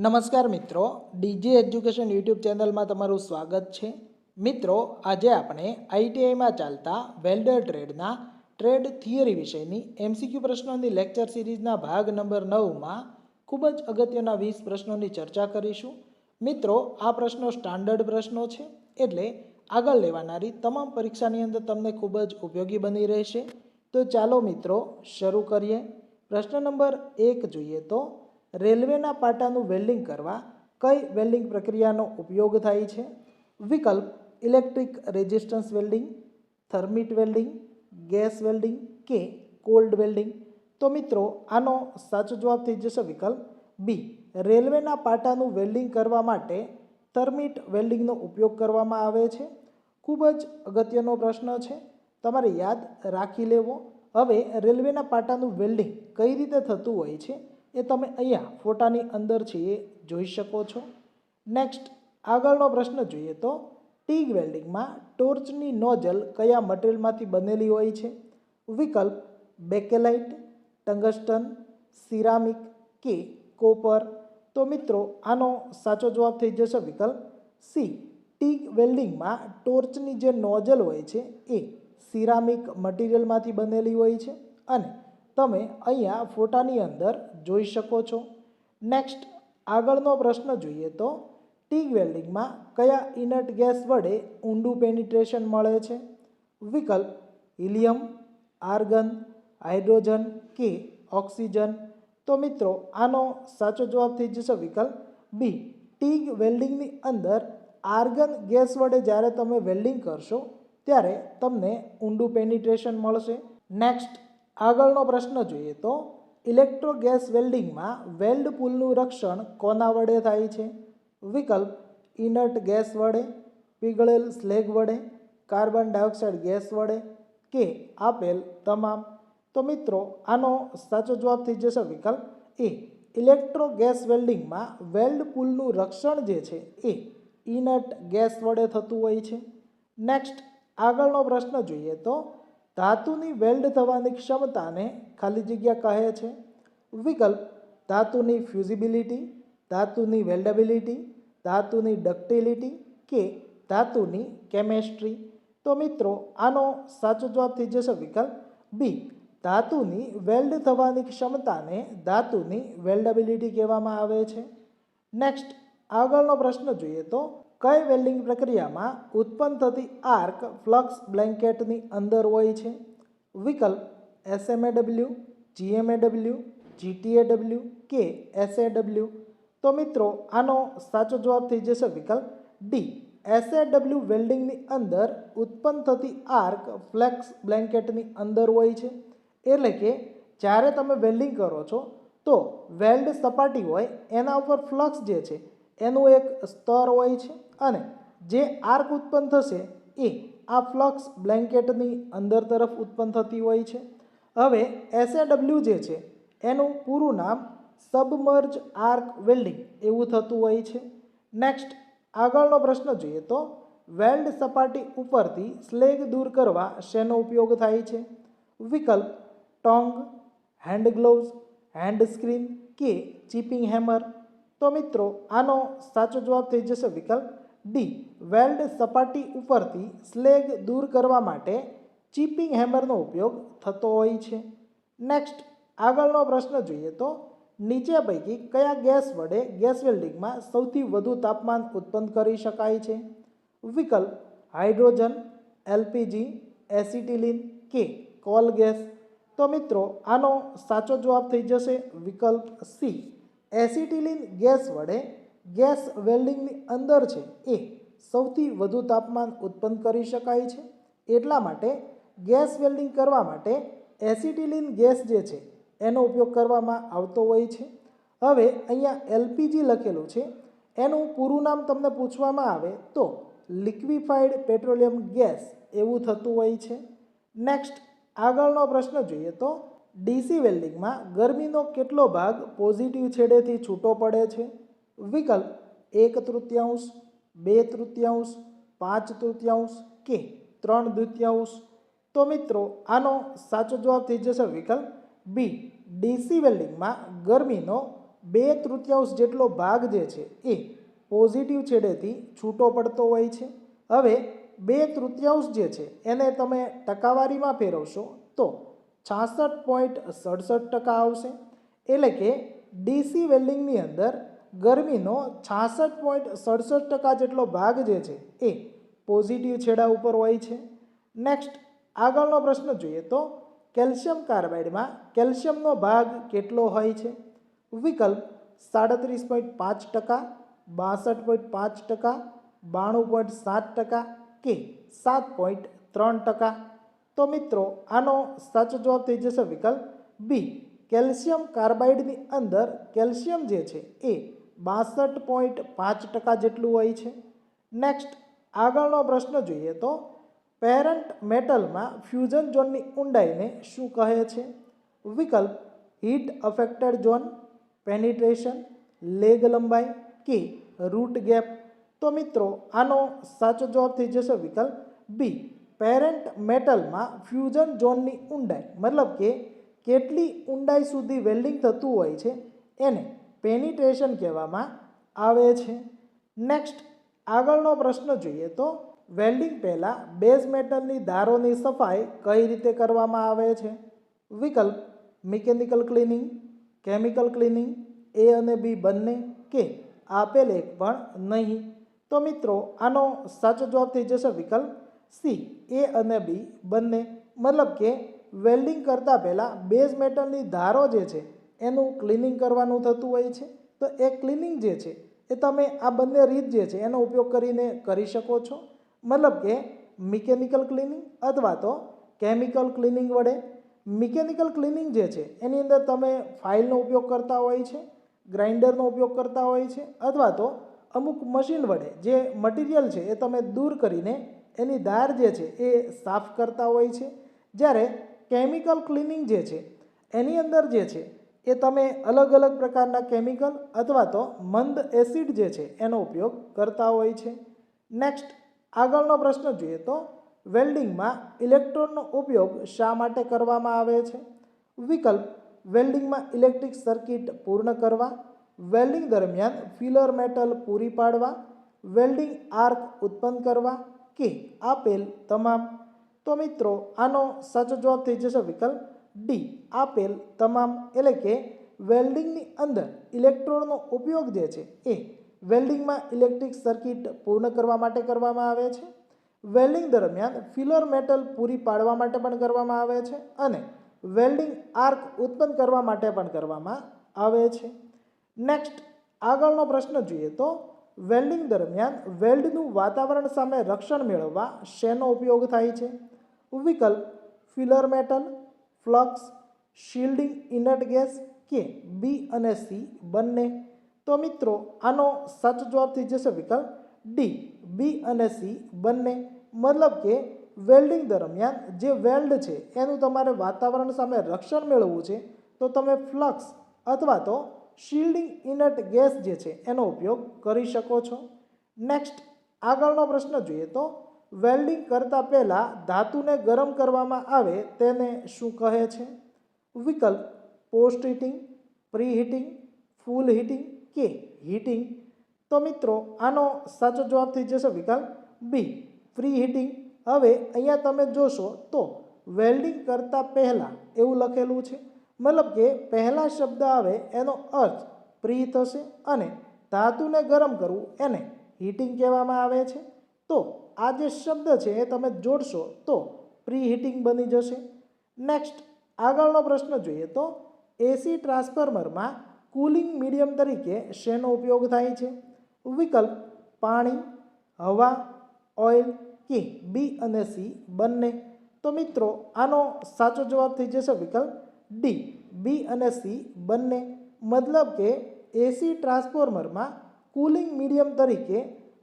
નમસ્કાર મિત્રો, DG education YouTube ચેનલમાં તમારું સ્વાગત છે. મિત્રો, આજે આપણે આઈટીઆઈમાં ચાલતા વેલ્ડર ટ્રેડના ટ્રેડ થિયરી વિષયની એમસીક્યુ પ્રશ્નોની લેક્ચર સિરીઝના ભાગ નંબર નવમાં ખૂબ જ અગત્યના વીસ પ્રશ્નોની ચર્ચા કરીશું. મિત્રો, આ પ્રશ્નો સ્ટાન્ડર્ડ પ્રશ્નો છે, એટલે આગળ લેવાનારી તમામ પરીક્ષાની અંદર તમને ખૂબ જ ઉપયોગી બની રહેશે. તો ચાલો મિત્રો, શરૂ કરીએ. પ્રશ્ન નંબર એક જોઈએ તો રેલવેના પાટાનું વેલ્ડિંગ કરવા કઈ વેલ્ડિંગ પ્રક્રિયાનો ઉપયોગ થાય છે? વિકલ્પ, electric resistance welding, thermit welding, gas welding કે કોલ્ડ વેલ્ડિંગ? તો મિત્રો, આનો સાચો જવાબ થઈ જશે વિકલ્પ બી. રેલવેના પાટાનું વેલ્ડિંગ કરવા માટે થર્મિટ વેલ્ડિંગનો ઉપયોગ કરવામાં આવે છે. ખૂબ જ અગત્યનો પ્રશ્ન છે. તમારે યાદ રાખી લેવો. હવે રેલવેના પાટાનું વેલ્ડિંગ કઈ રીતે થતું હોય છે? એ તમે અહીંયા ફોટાની અંદર છે એ જોઈ શકો છો. નેક્સ્ટ આગળનો પ્રશ્ન જોઈએ તો, ટીગ વેલ્ડિંગમાં ટોર્ચની નોઝલ કયા મટીરિયલમાંથી બનેલી હોય છે? વિકલ્પ, બેકેલાઇટ, ટંગસ્ટન, સિરામિક કે કોપર? તો મિત્રો, આનો સાચો જવાબ થઈ જશે વિકલ્પ સી. ટીગ વેલ્ડિંગમાં ટોર્ચની જે નોઝલ હોય છે એ સિરામિક મટીરિયલમાંથી બનેલી હોય છે અને તમે અહીંયા ફોટાની અંદર જોઈ શકો છો. નેક્સ્ટ આગળનો પ્રશ્ન જોઈએ તો ટીગ વેલ્ડિંગમાં કયા ઇનર્ટ ગેસ વડે ઊંડું પેનિટ્રેશન મળે છે? વિકલ્પ, હિલિયમ, આર્ગન, હાઇડ્રોજન કે ઓક્સિજન? તો મિત્રો, આનો સાચો જવાબ થઈ જશે વિકલ્પ બી ટીગ વેલ્ડિંગની અંદર આર્ગન ગેસ વડે જ્યારે તમે વેલ્ડિંગ કરશો, ત્યારે તમને ઊંડું પેનિટ્રેશન મળશે. નેક્સ્ટ આગળનો પ્રશ્ન જોઈએ તો ઇલેક્ટ્રો ગેસ વેલ્ડિંગમાં વેલ્ડ પુલનું રક્ષણ કોના વડે થાય છે? વિકલ્પ, ઇનર્ટ ગેસ વડે, પીગળેલ સ્લેગ વડે, કાર્બન ડાયોક્સાઇડ ગેસ વડે કે આપેલ તમામ? તો મિત્રો, આનો સાચો જવાબ થઈ જશે વિકલ્પ એ. ઇલેક્ટ્રો ગેસ વેલ્ડિંગમાં વેલ્ડ પુલનું રક્ષણ જે છે એ ઇનર્ટ ગેસ વડે થતું હોય છે. નેક્સ્ટ, આગળનો પ્રશ્ન જોઈએ તો ધાતુની વેલ્ડ થવાની ક્ષમતાને ખાલી જગ્યા કહે છે. વિકલ્પ, ધાતુની ફ્યુઝિબિલિટી, ધાતુની વેલ્ડેબિલિટી, ધાતુની ડક્ટિલિટી કે ધાતુની કેમેસ્ટ્રી. તો મિત્રો, આનો સાચો જવાબ થઈ જશે વિકલ્પ બી. ધાતુની વેલ્ડ થવાની ક્ષમતાને ધાતુની વેલ્ડેબિલિટી કહેવામાં આવે છે. નેક્સ્ટ, આગળનો પ્રશ્ન જોઈએ તો કઈ વેલ્ડિંગ પ્રક્રિયામાં ઉત્પન્ન થતી આર્ક ફ્લક્સ બ્લેન્કેટની અંદર હોય છે? વિકલ્પ એસએમએડબલ્યુ જીએમએડબલ્યુ જીટીએડબલ્યુ કે એસએડબલ્યુ તો મિત્રો, આનો સાચો જવાબ થઈ જશે વિકલ્પ ડી એસએડબલ્યુ વેલ્ડિંગની અંદર ઉત્પન્ન થતી આર્ક ફ્લેક્સ બ્લેન્કેટની અંદર હોય છે. એટલે કે, જ્યારે તમે વેલ્ડિંગ કરો છો, તો વેલ્ડ સપાટી હોય એના ઉપર ફ્લક્સ જે છે એનું એક સ્તર હોય છે અને જે આર્ક ઉત્પન્ન થશે એ આ ફ્લક્સ બ્લેન્કેટની અંદર તરફ ઉત્પન્ન થતી હોય છે. હવે એસએડબલ્યુ જે છે, એનું પૂરું નામ સબમર્જ આર્ક વેલ્ડિંગ એવું થતું હોય છે. નેક્સ્ટ આગળનો પ્રશ્ન જોઈએ તો વેલ્ડ સપાટી ઉપરથી સ્લેગ દૂર કરવા શેનો ઉપયોગ થાય છે? વિકલ્પ, tong, hand gloves, hand screen કે ચીપિંગ હેમર. તો મિત્રો, આનો સાચો જવાબ થઈ જશે વિકલ્પ ડી વેલ્ડ સપાટી ઉપરથી સ્લેગ દૂર કરવા માટે ચીપિંગ હેમરનો ઉપયોગ થતો હોય છે. નેક્સ્ટ આગળનો પ્રશ્ન જોઈએ તો, નીચે પૈકી કયા ગેસ વડે ગેસ વેલ્ડિંગમાં સૌથી વધુ તાપમાન ઉત્પન્ન કરી શકાય છે? વિકલ્પ હાઇડ્રોજન, એલપીજી, એસિટિલિન કે કોલ ગેસ. તો મિત્રો, આનો સાચો જવાબ થઈ જશે વિકલ્પ સી એસિટિલિન ગેસ વડે ગેસ વેલ્ડિંગની અંદર છે એ સૌથી વધુ તાપમાન ઉત્પન્ન કરી શકાય છે. એટલા માટે ગેસ વેલ્ડિંગ કરવા માટે એસિટિલિન ગેસ જે છે એનો ઉપયોગ કરવામાં આવતો હોય છે. હવે અહીંયા એલપીજી લખેલું છે. એનું પૂરું નામ તમને પૂછવામાં આવે તો લિક્વિફાઈડ પેટ્રોલિયમ ગેસ એવું થતું હોય છે. નેક્સ્ટ આગળનો પ્રશ્ન જોઈએ તો ડીસી વેલ્ડિંગમાં ગરમીનો કેટલો ભાગ પોઝિટિવ છેડેથી છૂટો પડે છે? વિકલ્પ, એક તૃતીયાંશ, બે તૃતીયાંશ, પાંચ તૃતીયાંશ કે ત્રણ દ્વિતીયાંશ. તો મિત્રો, આનો સાચો જવાબ થઈ જશે વિકલ્પ બી ડીસી વેલ્ડિંગમાં ગરમીનો બે તૃતીયાંશ જેટલો ભાગ જે છે એ પોઝિટિવ છેડેથી છૂટો પડતો હોય છે. હવે બે તૃતીયાંશ જે છે એને તમે ટકાવારીમાં ફેરવશો તો છાસઠ પોઈન્ટ સડસઠ ટકા આવશે. એટલે કે ડીસી વેલ્ડિંગની અંદર ગરમીનો છાસઠ પોઈન્ટ સડસઠ ટકા જેટલો ભાગ જે છે એ પોઝિટિવ છેડા ઉપર હોય છે. નેક્સ્ટ, આગળનો પ્રશ્ન જોઈએ તો કેલ્શિયમ કાર્બાઇડમાં કેલ્શિયમનો ભાગ કેટલો હોય છે? વિકલ્પ સાડત્રીસ પોઈન્ટ પાંચ ટકા, બાસઠ પોઈન્ટ પાંચ ટકા, બાણું પોઈન્ટ સાત ટકા કે સાત પોઈન્ટ ત્રણ ટકા? તો મિત્રો, આનો સાચો જવાબ થઈ જશે વિકલ્પ બી કેલ્શિયમ કાર્બાઇડની અંદર કેલ્શિયમ જે છે એ બાસઠ પોઈન્ટ પાંચ ટકા જેટલું હોય છે. નેક્સ્ટ આગળનો પ્રશ્ન જોઈએ તો, પેરન્ટ મેટલમાં ફ્યુઝન ઝોનની ઊંડાઈને શું કહે છે? વિકલ્પ, heat affected zone, penetration, leg લંબાઈ કે રૂટ ગેપ? તો મિત્રો, આનો સાચો જવાબ થઈ જશે વિકલ્પ બી પેરેન્ટ મેટલમાં ફ્યુઝન ઝોનની ઊંડાઈ, મતલબ કે કેટલી ઊંડાઈ સુધી વેલ્ડિંગ થતું હોય છે, એને પેનિટ્રેશન કહેવામાં આવે છે. નેક્સ્ટ, આગળનો પ્રશ્ન જોઈએ તો વેલ્ડિંગ પહેલાં બેઝ મેટલની ધારોની સફાઈ કઈ રીતે કરવામાં આવે છે? વિકલ્પ, mechanical cleaning, chemical cleaning, A અને બી બંને કે આપેલ એક પણ નહીં? તો મિત્રો, આનો સાચો જવાબ થઈ જશે વિકલ્પ સી, એ અને બી બંને મતલબ કે વેલ્ડિંગ કરતાં પહેલાં બેઝ મેટલની ધારો જે છે, એનું ક્લિનિંગ કરવાનું થતું હોય છે. તો એ ક્લિનિંગ જે છે, એ તમે આ બંને રીત જે છે, એનો ઉપયોગ કરીને કરી શકો છો. મતલબ કે મિકેનિકલ ક્લિનિંગ અથવા તો કેમિકલ ક્લિનિંગ વડે. મિકેનિકલ ક્લિનિંગ જે છે, એની અંદર તમે ફાઇલનો ઉપયોગ કરતા હોય છે ગ્રાઇન્ડરનો ઉપયોગ કરતા હોય છે, અથવા તો અમુક મશીન વડે જે મટીરિયલ છે, એ તમે દૂર કરીને એની ધાર જે છે એ સાફ કરતા હોય છે. જ્યારે કેમિકલ ક્લિનિંગ જે છે, એની અંદર જે છે, એ તમે અલગ અલગ પ્રકારના કેમિકલ અથવા તો મંદ એસિડ જે છે, એનો ઉપયોગ કરતા હોય છે. નેક્સ્ટ, આગળનો પ્રશ્ન જોઈએ તો વેલ્ડિંગમાં ઇલેક્ટ્રોનનો ઉપયોગ શા માટે કરવામાં આવે છે? વિકલ્પ, વેલ્ડિંગમાં ઇલેક્ટ્રિક સર્કિટ પૂર્ણ કરવા, વેલ્ડિંગ દરમિયાન ફિલર મેટલ પૂરી પાડવા, વેલ્ડિંગ આર્ક ઉત્પન્ન કરવા કે આપેલ તમામ, તો મિત્રો, આનો સાચો જવાબ થઈ જશે વિકલ્પ ડી આપેલ તમામ એટલે કે વેલ્ડિંગની અંદર ઇલેક્ટ્રોડનો ઉપયોગ જે છે એ વેલ્ડિંગમાં ઇલેક્ટ્રિક સર્કિટ પૂર્ણ કરવા માટે કરવામાં આવે છે. વેલ્ડિંગ દરમિયાન ફિલર મેટલ પૂરી પાડવા માટે પણ કરવામાં આવે છે અને વેલ્ડિંગ આર્ક ઉત્પન્ન કરવા માટે પણ કરવામાં આવે છે. નેક્સ્ટ આગળનો પ્રશ્ન જોઈએ તો વેલ્ડિંગ દરમિયાન વેલ્ડનું વાતાવરણ સામે રક્ષણ મેળવવા શેનો ઉપયોગ થાય છે? વિકલ્પ, filler metal, flux, shielding inert gas કે બી અને સી બંને? તો મિત્રો, આનો સાચો જવાબ થઈ જશે વિકલ્પ ડી, બી અને સી બંને. મતલબ કે વેલ્ડિંગ દરમિયાન જે વેલ્ડ છે, એનું તમારે વાતાવરણ સામે રક્ષણ મેળવવું છે. તો તમે ફ્લક્સ અથવા તો શિલ્ડિંગ ઇનટ ગેસ જે છે એનો ઉપયોગ કરી શકો છો. નેક્સ્ટ આગળનો પ્રશ્ન જોઈએ તો વેલ્ડિંગ કરતાં પહેલાં ધાતુને ગરમ કરવામાં આવે તેને શું કહે છે? વિકલ્પ post heating pre heating full heating કે હીટિંગ તો મિત્રો, આનો સાચો જવાબ થઈ જશે વિકલ્પ બી પ્રી હીટિંગ હવે અહીંયા તમે જોશો તો વેલ્ડિંગ કરતાં પહેલાં એવું લખેલું છે. મતલબ કે પહેલા શબ્દ આવે એનો અર્થ પ્રી થશે અને ધાતુને ગરમ કરવું એને હીટિંગ કહેવામાં આવે છે. તો આ જે શબ્દ છે એ તમે જોડશો તો પ્રી હીટિંગ બની જશે. નેક્સ્ટ આગળનો પ્રશ્ન જોઈએ તો એસી ટ્રાન્સફોર્મરમાં કુલિંગ મીડિયમ તરીકે શેનો ઉપયોગ થાય છે? વિકલ્પ, પાણી, હવા ઓઇલ કે બી અને સી બંને. તો મિત્રો, આનો સાચો જવાબ થઈ જશે વિકલ્પ ડી બી અને સી બંને મતલબ કે એસી ટ્રાન્સફોર્મરમાં કુલિંગ મીડિયમ તરીકે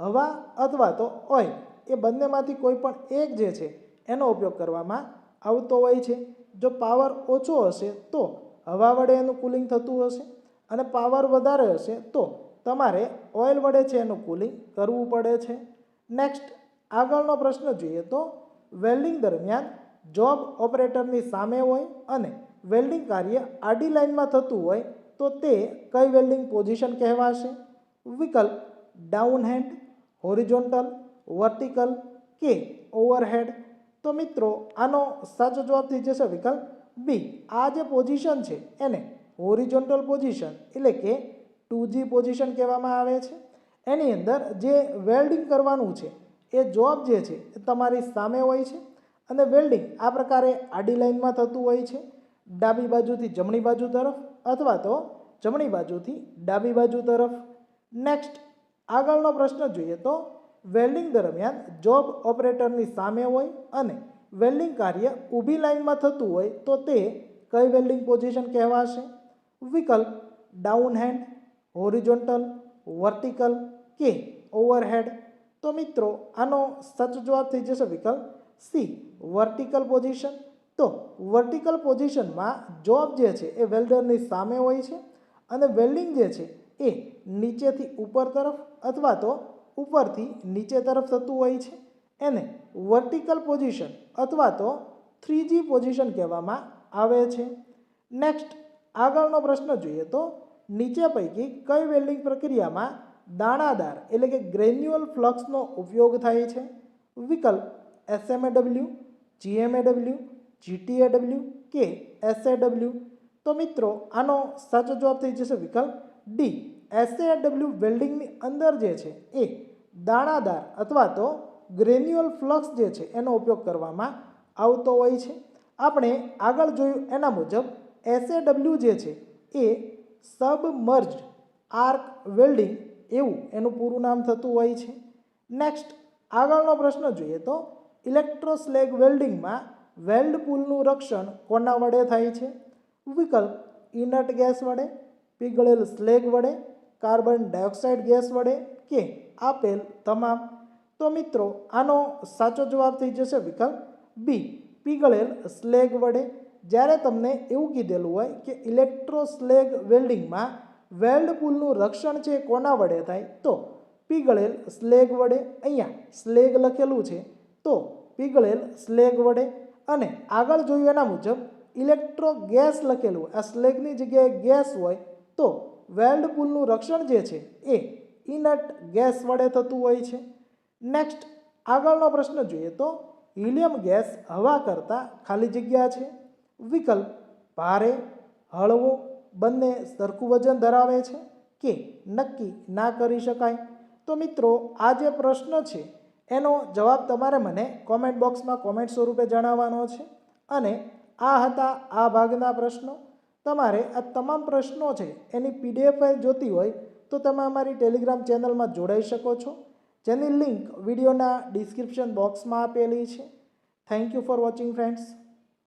હવા અથવા તો ઓઇલ એ બંનેમાંથી કોઈ પણ એક જે છે એનો ઉપયોગ કરવામાં આવતો હોય છે. જો પાવર ઓછો હશે તો હવા વડે એનું કુલિંગ થતું હશે અને પાવર વધારે હશે તો તમારે ઓઇલ વડે છે એનું કુલિંગ કરવું પડે છે. નેક્સ્ટ આગળનો પ્રશ્ન જોઈએ તો વેલ્ડિંગ દરમિયાન જોબ ઓપરેટરની સામે હોય અને વેલ્ડિંગ કાર્ય આડી લાઇનમાં થતું હોય તો તે કઈ વેલ્ડિંગ પોઝિશન કહેવાશે? વિકલ્પ ડાઉન હેન્ડ, હોરિઝોન્ટલ, વર્ટિકલ કે ઓવરહેડ. તો મિત્રો, આનો સાચો જવાબ થઈ જશે વિકલ્પ બી આ જે પોઝિશન છે એને હોરિઝોન્ટલ પોઝિશન એટલે કે ટુ જી પોઝિશન કહેવામાં આવે છે. એની અંદર જે વેલ્ડિંગ કરવાનું છે એ જોબ જે છે એ તમારી સામે હોય છે અને વેલ્ડિંગ આ પ્રકારે આડી લાઇનમાં થતું હોય છે. ડાબી બાજુથી જમણી બાજુ તરફ અથવા તો જમણી બાજુથી ડાબી બાજુ તરફ. નેક્સ્ટ આગળનો પ્રશ્ન જોઈએ તો વેલ્ડિંગ દરમિયાન જોબ ઓપરેટરની સામે હોય અને વેલ્ડિંગ કાર્ય ઊભી લાઇનમાં થતું હોય તો તે કઈ વેલ્ડિંગ પોઝિશન કહેવાશે? વિકલ્પ, ડાઉન હેન્ડ, હોરિઝોન્ટલ, વર્ટિકલ કે ઓવરહેડ. તો મિત્રો, આનો સાચો જવાબ થઈ જશે વિકલ્પ સી, વર્ટિકલ પોઝિશન. તો વર્ટિકલ પોઝિશનમાં જોબ જે છે એ વેલ્ડરની સામે હોય છે અને વેલ્ડિંગ જે છે એ નીચેથી ઉપર તરફ અથવા તો ઉપરથી નીચે તરફ થતું હોય છે. એને વર્ટિકલ પોઝિશન અથવા તો થ્રીજી પોઝિશન કહેવામાં આવે છે. નેક્સ્ટ, આગળનો પ્રશ્ન જોઈએ તો નીચે પૈકી કઈ વેલ્ડિંગ પ્રક્રિયામાં દાણાદાર એટલે કે ગ્રેન્યુઅલ ફ્લક્સનો ઉપયોગ થાય છે? વિકલ્પ એસએમએડબલ્યુ જીએમએડબલ્યુ જીટીએડબલ્યુ કે એસએડબલ્યુ તો મિત્રો, આનો સાચો જવાબ થઈ જશે વિકલ્પ ડી એસએડબલ્યુ વેલ્ડિંગની અંદર જે છે એ દાણાદાર અથવા તો ગ્રેન્યુઅલ ફ્લક્સ જે છે એનો ઉપયોગ કરવામાં આવતો હોય છે. આપણે આગળ જોયું એના મુજબ એસએડબલ્યુ જે છે એ સબમર્જ્ડ આર્ક વેલ્ડિંગ એવું એનું પૂરું નામ થતું હોય છે. નેક્સ્ટ આગળનો પ્રશ્ન જોઈએ તો ઇલેક્ટ્રોસ્લેગ વેલ્ડિંગમાં વેલ્ડ પુલનું રક્ષણ કોના વડે થાય છે? વિકલ્પ, ઇનર્ટ ગેસ વડે, પીગળેલ સ્લેગ વડે, કાર્બન ડાયોક્સાઇડ ગેસ વડે કે આપેલ તમામ? તો મિત્રો, આનો સાચો જવાબ થઈ જશે વિકલ્પ બી પીગળેલ સ્લેગ વડે. જ્યારે તમને એવું કીધેલું હોય કે ઇલેક્ટ્રોસ્લેગ વેલ્ડિંગમાં વેલ્ડ પુલનું રક્ષણ છે કોના વડે થાય, તો પીગળેલ સ્લેગ વડે. અહીંયા સ્લેગ લખેલું છે, તો પીગળેલ સ્લેગ વડે. અને આગળ જોયું એના મુજબ ઇલેક્ટ્રો ગેસ લખેલું આ સ્લેગની જગ્યાએ ગેસ હોય, તો વેલ્ડ પુલનું રક્ષણ જે છે એ ઇનટ ગેસ વડે થતું હોય છે. નેક્સ્ટ, આગળનો પ્રશ્ન જોઈએ તો, હિલિયમ ગેસ હવા કરતાં ખાલી જગ્યા છે? વિકલ્પ, ભારે, હળવો, બંને સરખું વજન ધરાવે છે કે નક્કી ના કરી શકાય? તો મિત્રો, આ જે પ્રશ્ન છે એનો જવાબ તમારે મને કોમેન્ટ બોક્સમાં કોમેન્ટ સ્વરૂપે જણાવવાનો છે. અને આ હતા આ ભાગના પ્રશ્નો. તમારે આ તમામ પ્રશ્નો છે એની પીડીએફ જોતી હોય તો તમે અમારી ટેલિગ્રામ ચેનલમાં જોડાઈ શકો છો. જેની લિંક વિડીયોના ડિસ્ક્રિપ્શન બોક્સમાં આપેલી છે. Thank you for watching friends